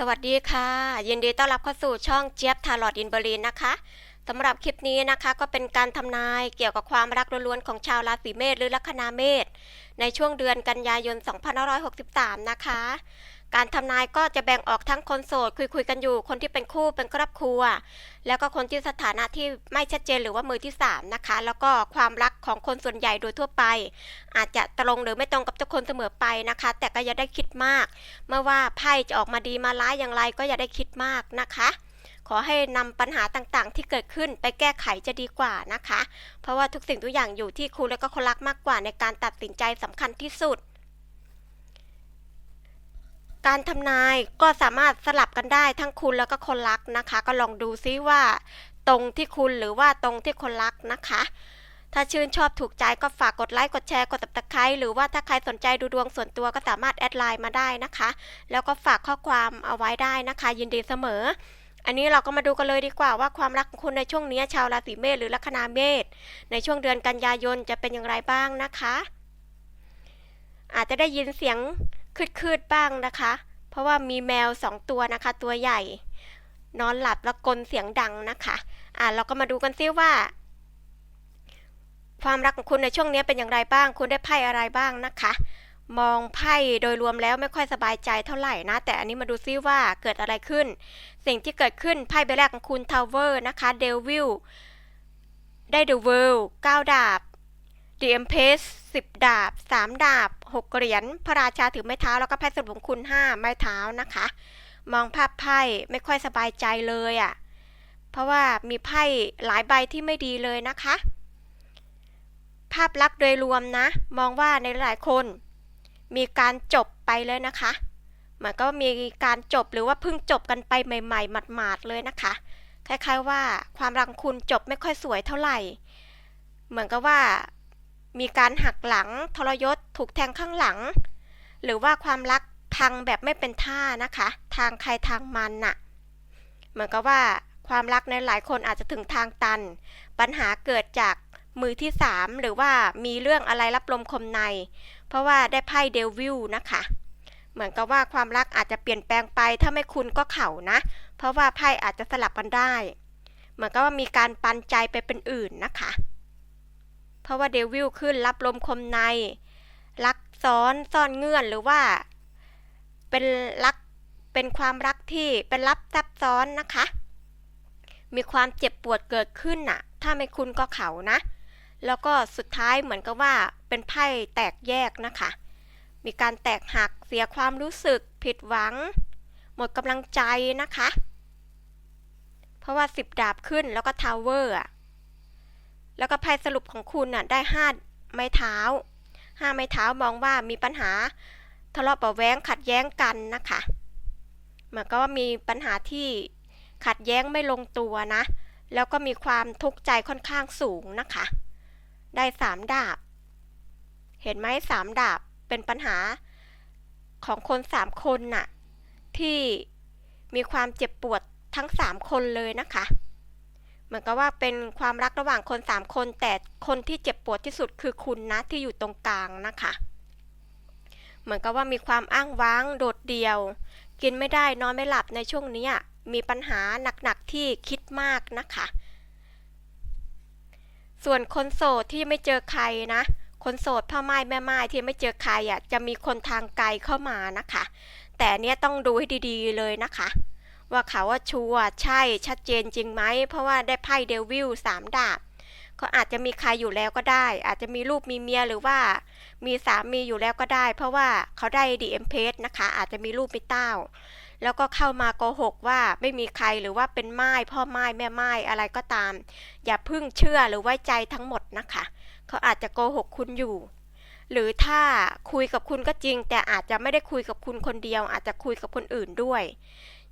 สวัสดีค่ะ ยินดีต้อนรับเข้าสู่ช่องเจี๊ยบทาร์ลอดอินเบอรีนนะคะสำหรับคลิปนี้นะคะก็เป็นการทำนายเกี่ยวกับความรักล้วนๆของชาวราศีเมษหรือลัคนาเมษในช่วงเดือนกันยายน 2563 นะคะ การทำนายก็จะแบ่งออกทั้งคนโสด คุยๆกันอยู่ คนที่เป็นคู่เป็นครอบครัว แล้วก็คนที่สถานะที่ไม่ชัดเจนหรือว่ามือที่ 3 นะคะ แล้วก็ความรักของคนส่วนใหญ่โดยทั่วไป อาจจะตรงหรือไม่ตรงกับทุกคนเสมอไปนะคะ แต่ก็อย่าได้คิดมากเมื่อว่าไพ่จะออกมาดีมาร้ายอย่างไร ก็อย่าได้คิดมากนะคะขอให้นำปัญหาต่างๆ ที่เกิดขึ้นไปแก้ไขจะดีกว่านะคะ เพราะว่าทุกสิ่งทุกอย่างอยู่ที่คุณและก็คนรักมากกว่าในการตัดสินใจสำคัญที่สุด การทำนายก็สามารถสลับกันได้ทั้งคุณแล้วก็คนรักนะคะ ก็ลองดูซิว่า ตรงที่คุณหรือว่าตรงที่คนรักนะคะ ถ้าชื่นชอบถูกใจก็ฝากกดไลค์กดแชร์กดติดตามหรือว่าถ้าใครสนใจดูดวงส่วนตัวก็สามารถแอดไลน์มาได้นะคะ แล้วก็ฝากข้อความเอาไว้ได้นะคะ ยินดีเสมอ อันนี้เราก็มาดูกันเลยดีกว่าว่าความรักของคุณในช่วงนี้ชาวราศีเมษหรือลัคนาเมษในช่วงเดือนกันยายนจะเป็นอย่างไรบ้างนะคะ อาจจะได้ยินเสียง คืดๆบ้างนะคะ เพราะว่ามีแมวสองตัวนะคะ ตัวใหญ่ นอนหลับแล้วกลนเสียงดังนะคะอ่าเราก็มาดูกันซิว่า ความรักของคุณในช่วงนี้เป็นอย่างไรบ้าง คุณได้ไพ่อะไรบ้างนะคะ มองไพ่โดยรวมแล้วไม่ค่อยสบายใจเท่าไหร่นะ แต่อันนี้มาดูซิว่าเกิดอะไรขึ้น สิ่งที่เกิดขึ้นไพ่ใบแรกของคุณทาวเวอร์นะคะเดวิลได้เดอะเวิลด์9ดาบ The Empress 10ดาบ3ดาบ6เหรียญพระราชาถือไม้เท้าแล้วก็ไพ่สรุปของคุณ5ไม้เท้านะคะ มองภาพไพ่ไม่ค่อยสบายใจเลยอะ่ะ เพราะว่ามีไพ่หลายใบที่ไม่ดีเลยนะคะ ภาพลักษณ์โดยรวมนะ มองว่าในหลายคน มีการจบไปเลยนะคะเหมือนก็มีการจบหรือว่าเพิ่งจบกันไปใหม่ๆหมาดๆเลยนะคะ คล้ายๆว่าความรักคุณจบไม่ค่อยสวยเท่าไหร่ เหมือนกับว่า มีการหักหลังทรยศถูกแทงข้างหลัง หรือว่าความรักพังแบบไม่เป็นท่านะคะ ทางใครทางมันน่ะ เหมือนกับว่าความรักในหลายคนอาจจะถึงทางตัน ปัญหาเกิดจากมือที่สามหรือว่ามีเรื่องอะไรรับลมคมใน เพราะว่าได้ไพ่เดวิลนะคะ เหมือนกับว่าความรักอาจจะเปลี่ยนแปลงไป ถ้าไม่คุณก็เขานะ เพราะว่าไพ่อาจจะสลับกันได้ เหมือนกับว่ามีการปันใจไปเป็นอื่นนะคะ เพราะว่าเดวิลขึ้นรับลมคมใน รักซ้อนซ่อนเงื่อนหรือว่า เป็นรักเป็นความรักที่เป็นลับซับซ้อนนะคะ มีความเจ็บปวดเกิดขึ้นน่ะ ถ้าไม่คุณก็เขานะ แล้วก็สุดท้ายเหมือนกับว่าเป็นไพ่แตกแยกนะคะ มีการแตกหักเสียความรู้สึกผิดหวัง หมดกำลังใจนะคะ เพราะว่าสิบดาบขึ้นแล้วก็ทาวเวอร์อะ แล้วก็ไพ่สรุปของคุณน่ะได้ห้าไม้เท้าห้าไม้เท้ามองว่ามีปัญหาทะเลาะเบาะแว้งขัดแย้งกันนะคะเหมือนก็ว่ามีปัญหาที่ขัดแย้งไม่ลงตัวนะ แล้วก็มีความทุกข์ใจค่อนข้างสูงนะคะ ได้สามดาบ เห็นไหมสามดาบเป็นปัญหาของคนสามคนน่ะ ที่มีความเจ็บปวดทั้งสามคนเลยนะคะ เหมือนกับว่าเป็นความรักระหว่างคนสามคน แต่คนที่เจ็บปวดที่สุดคือคุณนะที่อยู่ตรงกลางนะคะ เหมือนกับว่ามีความอ้างว้างโดดเดี่ยว กินไม่ได้นอนไม่หลับในช่วงนี้มีปัญหาหนักๆที่คิดมากนะคะ ส่วนคนโสดที่ไม่เจอใครนะคนโสดพ่อไม้แม่ไม้ที่ไม่เจอใครอะจะมีคนทางไกลเข้ามานะคะ แต่เนี้ยต้องดูให้ดีๆเลยนะคะ ว่าเขาว่าชัวใช่ชัดเจนจริงไหม เพราะว่าได้ไพ่เดวิลสามดาบก็อาจจะมีใครอยู่แล้วก็ได้ อาจจะมีลูกมีเมียหรือว่า มีสามีอยู่แล้วก็ได้ เพราะว่าเขาได้ดีเอ็มเพสนะคะ อาจจะมีลูกมีเต้า แล้วก็เข้ามาโกหกว่าไม่มีใครหรือว่าเป็นไม้พ่อไม้แม่ไม้อะไรก็ตาม อย่าพึ่งเชื่อหรือไว้ใจทั้งหมดนะคะ เขาอาจจะโกหกคุณอยู่ หรือถ้าคุยกับคุณก็จริง แต่อาจจะไม่ได้คุยกับคุณคนเดียว อาจจะคุยกับคนอื่นด้วย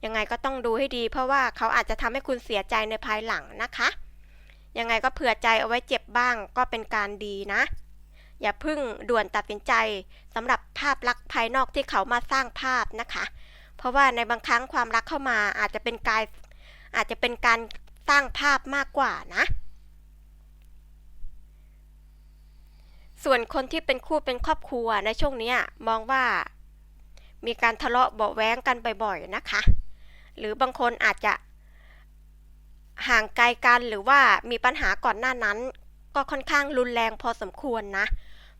ยังไงก็ต้องดูให้ดี เพราะว่าเขาอาจจะทำให้คุณเสียใจในภายหลังนะคะ ยังไงก็เผื่อใจเอาไว้เจ็บบ้างก็เป็นการดีนะ อย่าพึ่งด่วนตัดสินใจสำหรับภาพลักษณ์ภายนอกที่เขามาสร้างภาพนะคะ เพราะว่าในบางครั้งความรักเข้ามาอาจจะเป็นการอาจจะเป็นการสร้างภาพมากกว่านะ ส่วนคนที่เป็นคู่เป็นครอบครัวในช่วงนี้มองว่ามีการทะเลาะเบาแว้งกันบ่อยๆนะคะ หรือบางคนอาจจะห่างไกลกันหรือว่ามีปัญหาก่อนหน้านั้น ก็ค่อนข้างรุนแรงพอสมควรนะ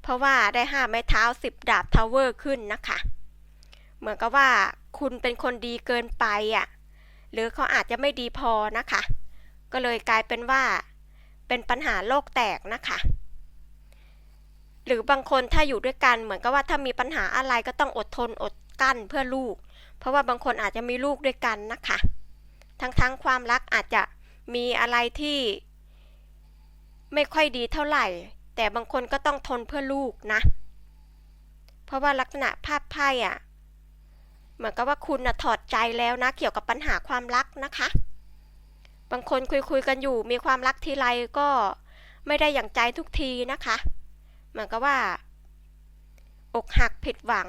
เพราะว่าได้ห้าไม้เท้าสิบดาบทาวเวอร์ขึ้นนะคะ เหมือนกับว่าคุณเป็นคนดีเกินไปอะ หรือเขาอาจจะไม่ดีพอนะคะ ก็เลยกลายเป็นว่า เป็นปัญหาโลกแตกนะคะ หรือบางคนถ้าอยู่ด้วยกันเหมือนกับว่าถ้ามีปัญหาอะไรก็ต้องอดทนอดกั้นเพื่อลูก เพราะว่าบางคนอาจจะมีลูกด้วยกันนะคะ ทั้งๆงความรักอาจจะมีอะไรที่ไม่ค่อยดีเท่าไหร่ แต่บางคนก็ต้องทนเพื่อลูกนะ เพราะว่าลักษณะภาพไพ่อะ เหมือนกับว่าคุณนะถอดใจแล้วนะ เกี่ยวกับปัญหาความรักนะคะ บางคนคุยคุยกันอยู่ มีความรักทีไรก็ไม่ได้อย่างใจทุกทีนะคะ เหมือนกับว่า อกหักผิดหวัง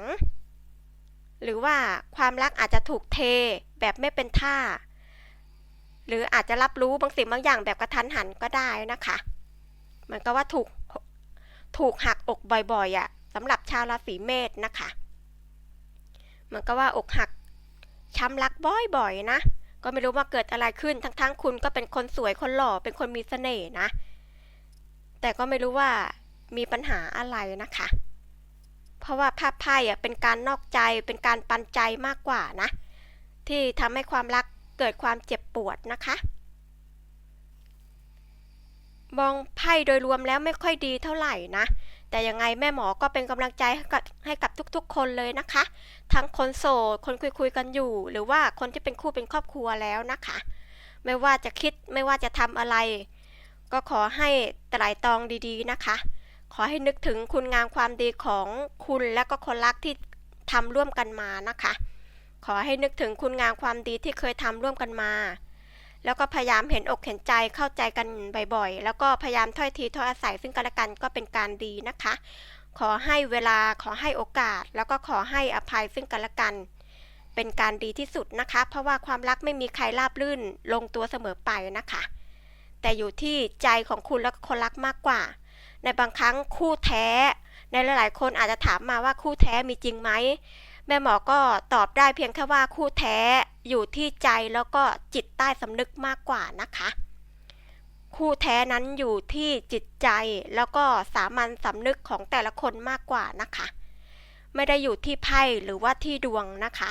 หรือว่าความรักอาจจะถูกเทแบบไม่เป็นท่า หรืออาจจะรับรู้บางสิ่งบางอย่างแบบกระทันหันก็ได้นะคะเหมือนกับว่าถูกถูกหักอกบ่อยๆอะ่ะสำหรับชาวราศีเมษนะคะเหมือนกับว่าอกหักช้ำรักบ่อยๆนะ ก็ไม่รู้ว่าเกิดอะไรขึ้นทั้งๆคุณก็เป็นคนสวยคนหล่อเป็นคนมีเสน่ห์นะ แต่ก็ไม่รู้ว่ามีปัญหาอะไรนะคะ ราะว่าภาพไพ่อะเป็นการนอกใจเป็นการปันใจมากกว่านะ ที่ทำให้ความรักเกิดความเจ็บปวดนะคะ มองไพ่โดยรวมแล้วไม่ค่อยดีเท่าไหร่นะ แต่ยังไงแม่หมอก็เป็นกำลังใจให้กับให้กับทุกๆ คนเลยนะคะ ทั้งคนโสดคนคุยๆกันอยู่ หรือว่าคนที่เป็นคู่เป็นครอบครัวแล้วนะคะ ไม่ว่าจะคิดไม่ว่าจะทำอะไร ก็ขอให้ไตร่ตรองดีๆนะคะ ขอให้นึกถึงคุณงามความดีของคุณและก็คนรักที่ทำร่วมกันมานะคะ ขอให้นึกถึงคุณงามความดีที่เคยทำร่วมกันมา แล้วก็พยายามเห็นอกเห็นใจเข้าใจกันบ่อยๆ แล้วก็พยายามถ้อยทีถ้อยอาศัยซึ่งกันและกันก็เป็นการดีนะคะ ขอให้เวลาขอให้โอกาส แล้วก็ขอให้อภัยซึ่งกันและกัน เป็นการดีที่สุดนะคะ เพราะว่าความรักไม่มีใครราบรื่นลงตัวเสมอไปนะคะ แต่อยู่ที่ใจของคุณและคนรักมากกว่า ในบางครั้งคู่แท้ ในหลาย ๆ คนอาจจะถามมาว่าคู่แท้มีจริงไหมแม่หมอก็ตอบได้เพียงแค่ว่าคู่แท้อยู่ที่ใจแล้วก็จิตใต้สำนึกมากกว่านะคะ คู่แท้นั้นอยู่ที่จิตใจแล้วก็สามัญสำนึกของแต่ละคนมากกว่านะคะ ไม่ได้อยู่ที่ไพ่หรือว่าที่ดวงนะคะ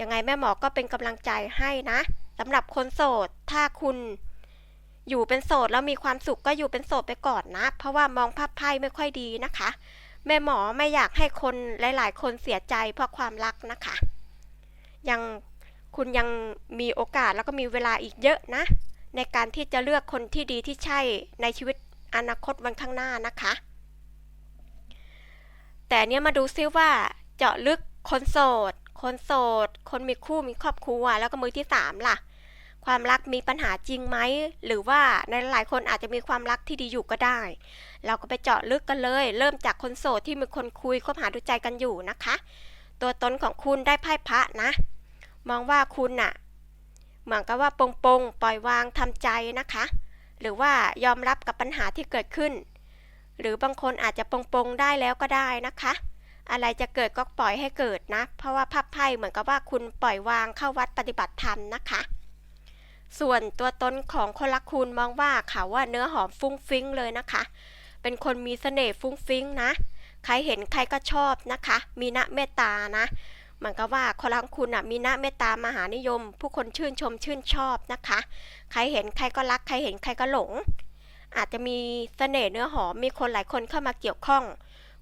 ยังไงแม่หมอก็เป็นกำลังใจให้นะสำหรับคนโสดถ้าคุณ อยู่เป็นโสดแล้วมีความสุขก็อยู่เป็นโสดไปก่อนนะ เพราะว่ามองภาพไพ่ไม่ค่อยดีนะคะ แม่หมอไม่อยากให้คนหลาย ๆ คนเสียใจเพราะความรักนะคะ ยังคุณยังมีโอกาสแล้วก็มีเวลาอีกเยอะนะ ในการที่จะเลือกคนที่ดีที่ใช่ในชีวิตอนาคตวันข้างหน้านะคะ แต่เนี้ยมาดูซิว่าเจาะลึกคนโสด คนโสด คนมีคู่มีครอบครัวแล้วก็มือที่สามล่ะ ความรักมีปัญหาจริงไหม หรือว่าในหลายคนอาจจะมีความรักที่ดีอยู่ก็ได้ เราก็ไปเจาะลึกกันเลย เริ่มจากคนโสดที่มีคนคุยคบหาดูใจกันอยู่นะคะ ตัวตนของคุณได้ไพ่พระนะ มองว่าคุณน่ะ เหมือนกับว่าปงปงปล่อยวางทำใจนะคะ หรือว่ายอมรับกับปัญหาที่เกิดขึ้น หรือบางคนอาจจะปงปงได้แล้วก็ได้นะคะอะไรจะเกิดก็ปล่อยให้เกิดนะ เพราะว่าพับไพ่เหมือนกับว่าคุณปล่อยวางเข้าวัดปฏิบัติธรรมนะคะ ส่วนตัวตนของคนรักคุณมองว่าเขาว่าเนื้อหอมฟุ้งฟิ้งเลยนะคะ เป็นคนมีเสน่ห์ฟุ้งฟิ้งนะ ใครเห็นใครก็ชอบนะคะ มีณเมตตานะเหมือนกับว่าคนรักคุณอะมีณเมตตามหานิยม ผู้คนชื่นชมชื่นชอบนะคะ ใครเห็นใครก็รัก ใครเห็นใครก็หลง อาจจะมีเสน่ห์เนื้อหอมมีคนหลายคนเข้ามาเกี่ยวข้อง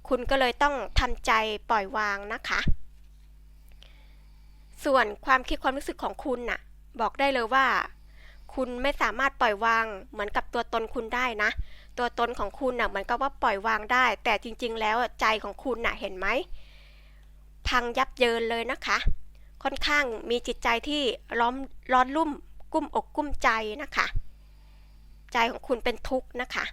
คุณก็เลยต้องทำใจปล่อยวางนะคะ ส่วนความคิดความรู้สึกของคุณน่ะ บอกได้เลยว่า คุณไม่สามารถปล่อยวาง เหมือนกับตัวตนคุณได้นะ ตัวตนของคุณน่ะเหมือนกับว่าปล่อยวางได้ แต่จริงๆ แล้วใจของคุณน่ะเห็นไหมพังยับเยินเลยนะคะ ค่อนข้างมีจิตใจที่ร้อนร้อนรุ่ม กุ้มอกกุ้มใจนะคะ ใจของคุณเป็นทุกข์นะคะ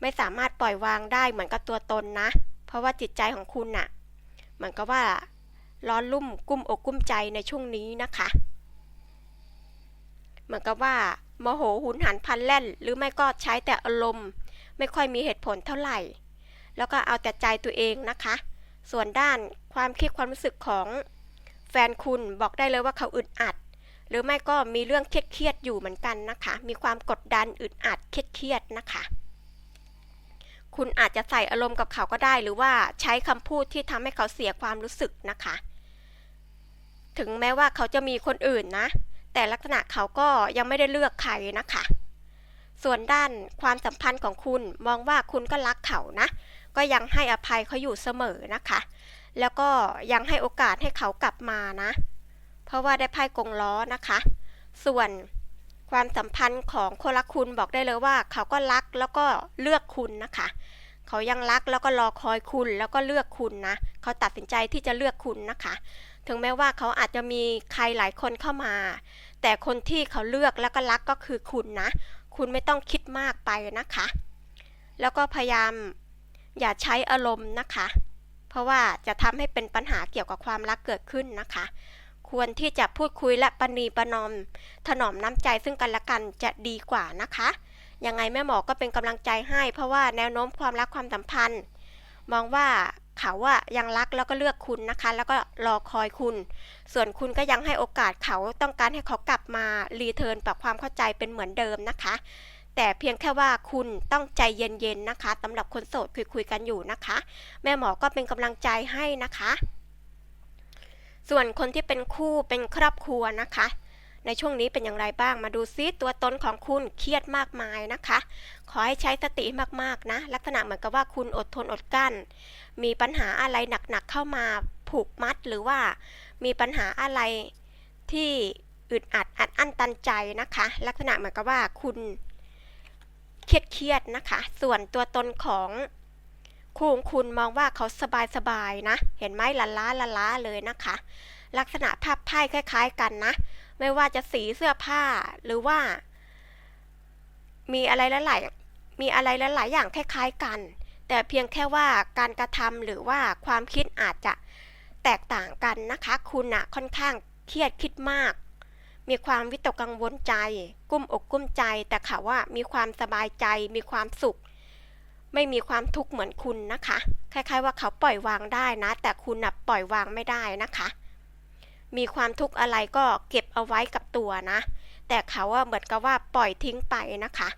ไม่สามารถปล่อยวางได้เหมือนกับตัวตนนะ เพราะว่าจิตใจของคุณน่ะเหมือนกับว่าร้อนรุ่มกุ้มอกกุ้มใจในช่วงนี้นะคะ เหมือนกับว่าโมโหหุนหันพันแล่น หรือไม่ก็ใช้แต่อารมณ์ ไม่ค่อยมีเหตุผลเท่าไหร่ แล้วก็เอาแต่ใจตัวเองนะคะ ส่วนด้านความคิดความรู้สึกของแฟนคุณบอกได้เลยว่าเขาอึดอัด หรือไม่ก็มีเรื่องเครียดๆอยู่เหมือนกันนะคะ มีความกดดันอึดอัดเครียดๆนะคะ คุณอาจจะใส่อารมณ์กับเขาก็ได้ หรือว่าใช้คำพูดที่ทำให้เขาเสียความรู้สึกนะคะ ถึงแม้ว่าเขาจะมีคนอื่นนะ แต่ลักษณะเขาก็ยังไม่ได้เลือกใครนะคะ ส่วนด้านความสัมพันธ์ของคุณมองว่าคุณก็รักเขานะ ก็ยังให้อภัยเขาอยู่เสมอนะคะ แล้วก็ยังให้โอกาสให้เขากลับมานะ เพราะว่าได้ไพ่กงล้อนะคะ ส่วนความสัมพันธ์ของคนรักคุณบอกได้เลยว่า เขาก็รักแล้วก็เลือกคุณนะคะ เขายังรักแล้วก็รอคอยคุณแล้วก็เลือกคุณนะ เขาตัดสินใจที่จะเลือกคุณนะคะ ถึงแม้ว่าเขาอาจจะมีใครหลายคนเข้ามา แต่คนที่เขาเลือกแล้วก็รักก็คือคุณนะ คุณไม่ต้องคิดมากไปนะคะ แล้วก็พยายามอย่าใช้อารมณ์นะคะ เพราะว่าจะทำให้เป็นปัญหาเกี่ยวกับความรักเกิดขึ้นนะคะ ควรที่จะพูดคุยและประนีประนอม ถนอมน้ำใจซึ่งกันและกันจะดีกว่านะคะ ยังไงแม่หมอก็เป็นกำลังใจให้ เพราะว่าแนวโน้มความรักความสัมพันธ์ มองว่า เขาอะยังรักแล้วก็เลือกคุณนะคะ แล้วก็รอคอยคุณ ส่วนคุณก็ยังให้โอกาสเขาต้องการให้เขากลับมารีเทิร์นปรับความเข้าใจเป็นเหมือนเดิมนะคะ แต่เพียงแค่ว่าคุณต้องใจเย็นๆนะคะสำหรับคนโสดคุยๆกันอยู่นะคะ แม่หมอก็เป็นกำลังใจให้นะคะ ส่วนคนที่เป็นคู่เป็นครอบครัวนะคะ ในช่วงนี้เป็นอย่างไรบ้างมาดูซิตัวตนของคุณเครียดมากมายนะคะ ขอให้ใช้สติมากๆนะ ลักษณะเหมือนกับว่าคุณอดทนอดกลั้น มีปัญหาอะไรหนักๆเข้ามาผูกมัดหรือว่ามีปัญหาอะไรที่อึดอัดอัดอั้นตันใจนะคะ ลักษณะเหมือนกับว่าคุณเครียดๆนะคะ ส่วนตัวตนของคู่ของคุณมองว่าเขาสบายๆนะ เห็นไหมละล้าละล้าเลยนะคะ ลักษณะภาพไพ่คล้าย ๆ กันนะ ไม่ว่าจะสีเสื้อผ้าหรือว่า มีอะไรหลายๆมีอะไรหลายๆอย่างคล้ายๆกัน แต่เพียงแค่ว่าการกระทำหรือว่าความคิดอาจจะแตกต่างกันนะคะ คุณอะค่อนข้างเครียดคิดมาก มีความวิตกกังวลใจ กุ้มอกกุ้มใจ แต่เขาว่ามีความสบายใจ มีความสุข ไม่มีความทุกข์เหมือนคุณนะคะ คล้ายๆว่าเขาปล่อยวางได้นะ แต่คุณน่ะปล่อยวางไม่ได้นะคะ มีความทุกข์อะไรก็เก็บเอาไว้กับตัวนะ แต่เขาว่าเหมือนกับว่าปล่อยทิ้งไปนะคะ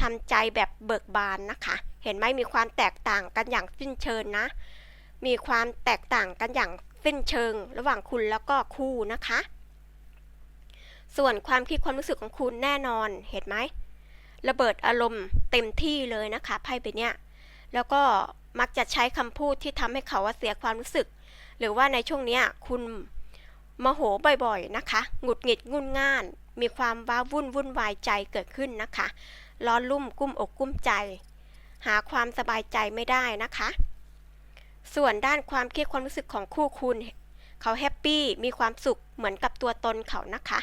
ทำใจแบบเบิกบานนะคะ เห็นไหมมีความแตกต่างกันอย่างสิ้นเชิงนะ มีความแตกต่างกันอย่างสิ้นเชิง ระหว่างคุณแล้วก็คู่นะคะ ส่วนความคิดความรู้สึกของคุณแน่นอน เห็นไหมระเบิดอารมณ์เต็มที่เลยนะคะไพ่ใบเนี้ย แล้วก็มักจะใช้คำพูดที่ทำให้เขาว่าเสียความรู้สึก หรือว่าในช่วงเนี้ยคุณ โมโหบ่อยๆนะคะหงุดหงิดงุนง่าน มีความว้าวุ่นวุ่นวายใจเกิดขึ้นนะคะ ร้อนรุ่มกุ้มอกกุ้มใจ หาความสบายใจไม่ได้นะคะ ส่วนด้านความคิดความรู้สึกของคู่คุณเขาแฮปปี้มีความสุขเหมือนกับตัวตนเขานะคะ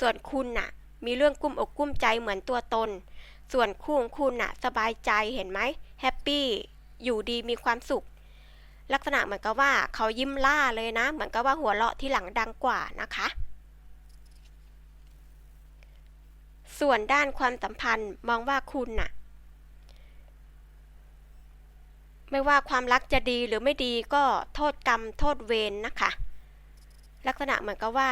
ส่วนคุณน่ะ มีเรื่องกุ้มอกกุ้มใจเหมือนตัวตน ส่วนคู่ของคุณน่ะ สบายใจเห็นไหมแฮปปี้อยู่ดีมีความสุข ลักษณะเหมือนกับว่าเขายิ้มล่าเลยนะ เหมือนกับว่าหัวเราะที่หลังดังกว่านะคะ ส่วนด้านความสัมพันธ์มองว่าคุณน่ะ ไม่ว่าความรักจะดีหรือไม่ดีก็โทษกรรมโทษเวรนนะคะ ลักษณะเหมือนกับว่า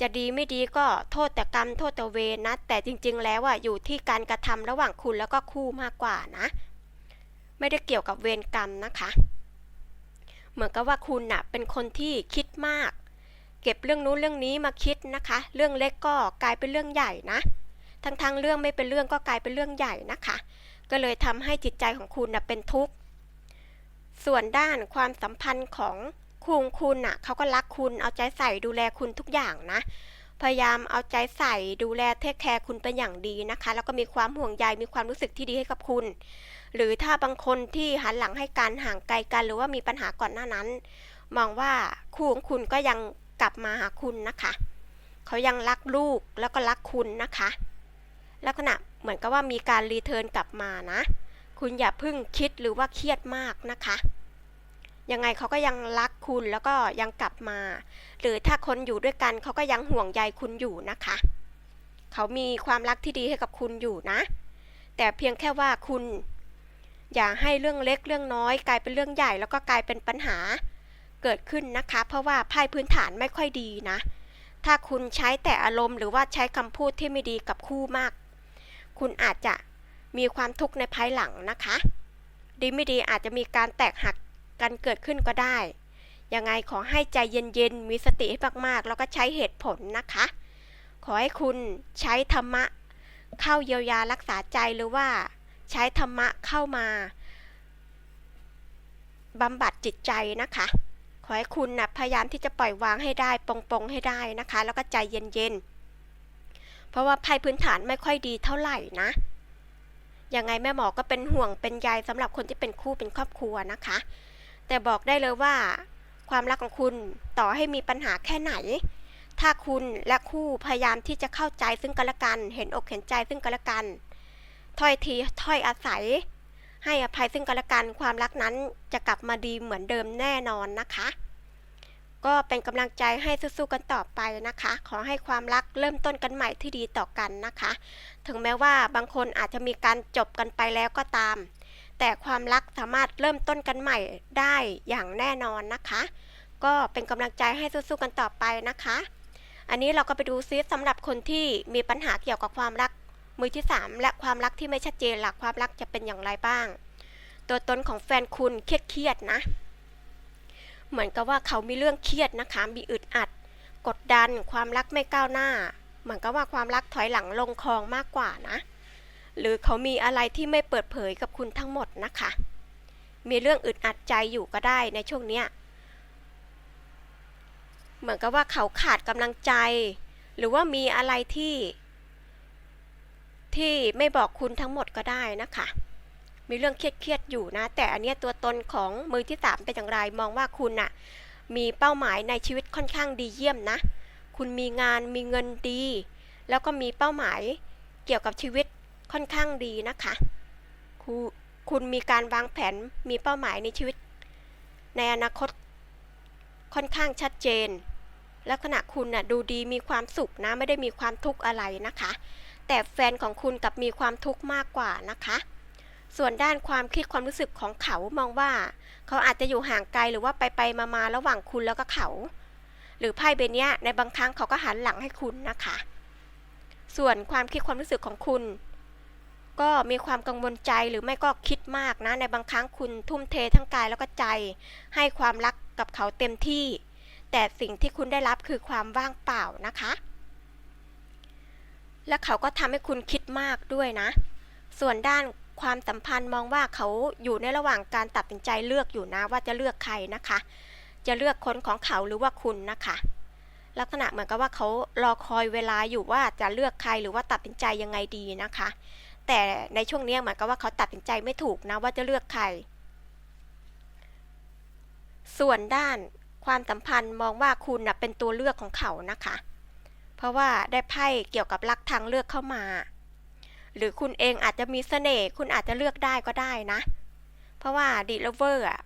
จะดีไม่ดีก็โทษแต่กรรมโทษแต่เวรนะแต่จริง ๆ แล้วอะอยู่ที่การกระทำระหว่างคุณแล้วก็คู่มากกว่านะ ไม่ได้เกี่ยวกับเวรกรรมนะคะ เหมือนกับว่าคุณน่ะเป็นคนที่คิดมาก เก็บเรื่องนู้นเรื่องนี้มาคิดนะคะ เรื่องเล็กก็กลายเป็นเรื่องใหญ่นะ ทั้งๆเรื่องไม่เป็นเรื่องก็กลายเป็นเรื่องใหญ่นะคะ ก็เลยทำให้จิตใจของคุณน่ะเป็นทุกข์ ส่วนด้านความสัมพันธ์ของคู่ของคุณน่ะเขาก็รักคุณเอาใจใส่ดูแลคุณทุกอย่างนะ พยายามเอาใจใส่ดูแลเทคแคร์คุณเป็นอย่างดีนะคะ แล้วก็มีความห่วงใยมีความรู้สึกที่ดีให้กับคุณ หรือถ้าบางคนที่หันหลังให้การห่างไกลกัน หรือว่ามีปัญหาก่อนหน้านั้น มองว่าคู่ของคุณก็ยังกลับมาหาคุณนะคะ เขายังรักลูกแล้วก็รักคุณนะคะ ลักษณะเหมือนกับว่ามีการรีเทิร์นกลับมานะ คุณอย่าพึ่งคิดหรือว่าเครียดมากนะคะยังไงเขาก็ยังรักคุณแล้วก็ยังกลับมา หรือถ้าคนอยู่ด้วยกันเขาก็ยังห่วงใยคุณอยู่นะคะ เขามีความรักที่ดีให้กับคุณอยู่นะ แต่เพียงแค่ว่าคุณ อย่าให้เรื่องเล็กเรื่องน้อย กลายเป็นเรื่องใหญ่แล้วก็กลายเป็นปัญหาเกิดขึ้นนะคะ เพราะว่าไพ่พื้นฐานไม่ค่อยดีนะ ถ้าคุณใช้แต่อารมณ์หรือว่าใช้คำพูดที่ไม่ดีกับคู่มาก คุณอาจจะมีความทุกข์ในภายหลังนะคะ ดีไม่ดีอาจจะมีการแตกหักกันเกิดขึ้นก็ได้ ยังไงขอให้ใจเย็นๆ มีสติให้มากๆ แล้วก็ใช้เหตุผลนะคะ ขอให้คุณใช้ธรรมะ เข้าเยียวยารักษาใจหรือว่า ใช้ธรรมะเข้ามาบำบัดจิตใจนะคะ ขอให้คุณนะพยายามที่จะปล่อยวางให้ได้ปลงๆให้ได้นะคะ แล้วก็ใจเย็นๆ เพราะว่าไพ่พื้นฐานไม่ค่อยดีเท่าไหร่นะยังไงแม่หมอก็เป็นห่วงเป็นใยสำหรับคนที่เป็นคู่เป็นครอบครัวนะคะ แต่บอกได้เลยว่า ความรักของคุณต่อให้มีปัญหาแค่ไหน ถ้าคุณและคู่พยายามที่จะเข้าใจซึ่งกันและกัน เห็นอกเห็นใจซึ่งกันและกัน ถ้อยทีถ้อยอาศัย ให้อภัยซึ่งกันและกันความรักนั้นจะกลับมาดีเหมือนเดิมแน่นอนนะคะ ก็เป็นกำลังใจให้สู้ๆกันต่อไปนะคะ ขอให้ความรักเริ่มต้นกันใหม่ที่ดีต่อกันนะคะ ถึงแม้ว่าบางคนอาจจะมีการจบกันไปแล้วก็ตาม แต่ความรักสามารถเริ่มต้นกันใหม่ได้อย่างแน่นอนนะคะ ก็เป็นกำลังใจให้สู้ๆกันต่อไปนะคะอันนี้เราก็ไปดูซิสำหรับคนที่มีปัญหาเกี่ยวกับความรัก มือที่ 3 และความรักที่ไม่ชัดเจนหลักความรักจะเป็นอย่างไรบ้าง ตัวตนของแฟนคุณเครียดๆนะ เหมือนกับว่าเขามีเรื่องเครียดนะคะ มีอึดอัด กดดัน ความรักไม่ก้าวหน้า เหมือนกับว่าความรักถอยหลังลงคลองมากกว่านะ หรือเขามีอะไรที่ไม่เปิดเผยกับคุณทั้งหมดนะคะ มีเรื่องอึดอัดใจอยู่ก็ได้ในช่วงเนี้ยเหมือนกับว่าเขาขาดกำลังใจ หรือว่ามีอะไรที่ ที่ไม่บอกคุณทั้งหมดก็ได้นะคะ มีเรื่องเครียดๆอยู่นะ แต่อันนี้ตัวตนของมือที่สามเป็นอย่างไร มองว่าคุณน่ะ มีเป้าหมายในชีวิตค่อนข้างดีเยี่ยมนะ คุณมีงานมีเงินดี แล้วก็มีเป้าหมายเกี่ยวกับชีวิตค่อนข้างดีนะคะคุคุณมีการวางแผนมีเป้าหมายในชีวิต ในอนาคตค่อนข้างชัดเจน ลักษณะคุณน่ะดูดีมีความสุขนะ ไม่ได้มีความทุกข์อะไรนะคะ แต่แฟนของคุณกับมีความทุกข์มากกว่านะคะ ส่วนด้านความคิดความรู้สึกของเขามองว่า เขาอาจจะอยู่ห่างไกลหรือว่าไปไปมามาระหว่างคุณแล้วก็เขา หรือไพ่เบนเนี้ยในบางครั้งเขาก็หันหลังให้คุณนะคะ ส่วนความคิดความรู้สึกของคุณ ก็มีความกังวลใจหรือไม่ก็คิดมากนะ ในบางครั้งคุณทุ่มเททั้งกายแล้วก็ใจ ให้ความรักกับเขาเต็มที่ แต่สิ่งที่คุณได้รับคือความว่างเปล่านะคะ และเขาก็ทำให้คุณคิดมากด้วยนะ ส่วนด้านความสัมพันธ์มองว่าเขาอยู่ในระหว่างการตัดสินใจเลือกอยู่นะว่าจะเลือกใครนะคะ จะเลือกคนของเขาหรือว่าคุณนะคะ ลักษณะเหมือนกับว่าเขารอคอยเวลาอยู่ว่าจะเลือกใครหรือว่าตัดสินใจยังไงดีนะคะ แต่ในช่วงนี้เหมือนกับว่าเขาตัดสินใจไม่ถูกนะว่าจะเลือกใคร ส่วนด้านความสัมพันธ์มองว่าคุณนะเป็นตัวเลือกของเขานะคะ เพราะว่าได้ไพ่เกี่ยวกับรักทางเลือกเข้ามา หรือคุณเองอาจจะมีเสน่ห์คุณอาจจะเลือกได้ก็ได้นะ เพราะว่าดีเลเวอร์อะ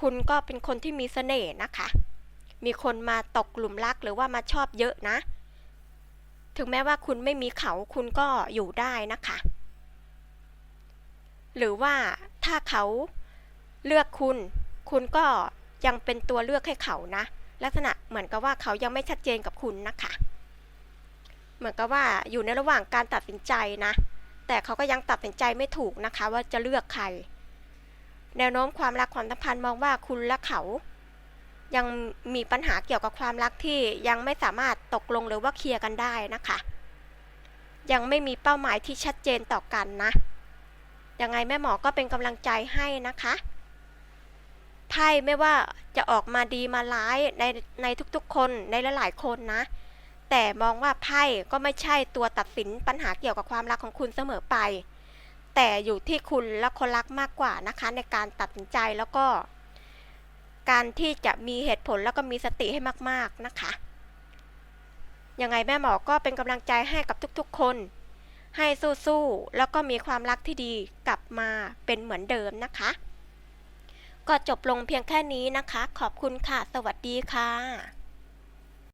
คุณก็เป็นคนที่มีเสน่ห์นะคะ มีคนมาตกหลุมรักหรือว่ามาชอบเยอะนะ ถึงแม้ว่าคุณไม่มีเขาคุณก็อยู่ได้นะคะ หรือว่าถ้าเขาเลือกคุณ คุณก็ยังเป็นตัวเลือกให้เขานะ ลักษณะเหมือนกับว่าเขายังไม่ชัดเจนกับคุณนะคะ เหมือนกับว่าอยู่ในระหว่างการตัดสินใจนะ แต่เขาก็ยังตัดสินใจไม่ถูกนะคะ ว่าจะเลือกใคร แนวโน้มความรักความสัมพันธ์มองว่าคุณและเขายังมีปัญหาเกี่ยวกับความรักที่ยังไม่สามารถตกลงหรือว่าเคลียร์กันได้นะคะ ยังไม่มีเป้าหมายที่ชัดเจนต่อกันนะยังไงแม่หมอก็เป็นกำลังใจให้นะคะ ไพ่ไม่ว่าจะออกมาดีมาร้ายในในทุกๆ คนในหลายๆคนนะ แต่มองว่าไพ่ก็ไม่ใช่ตัวตัดสินปัญหาเกี่ยวกับความรักของคุณเสมอไป แต่อยู่ที่คุณและคนรักมากกว่านะคะ ในการตัดสินใจแล้วก็ การที่จะมีเหตุผลแล้วก็มีสติให้มาก ๆนะคะยังไงแม่หมอก็เป็นกำลังใจให้กับทุกๆคน ให้สู้ๆแล้วก็มีความรักที่ดีกลับมาเป็นเหมือนเดิมนะคะ ก็จบลงเพียงแค่นี้นะคะ ขอบคุณค่ะ สวัสดีค่ะ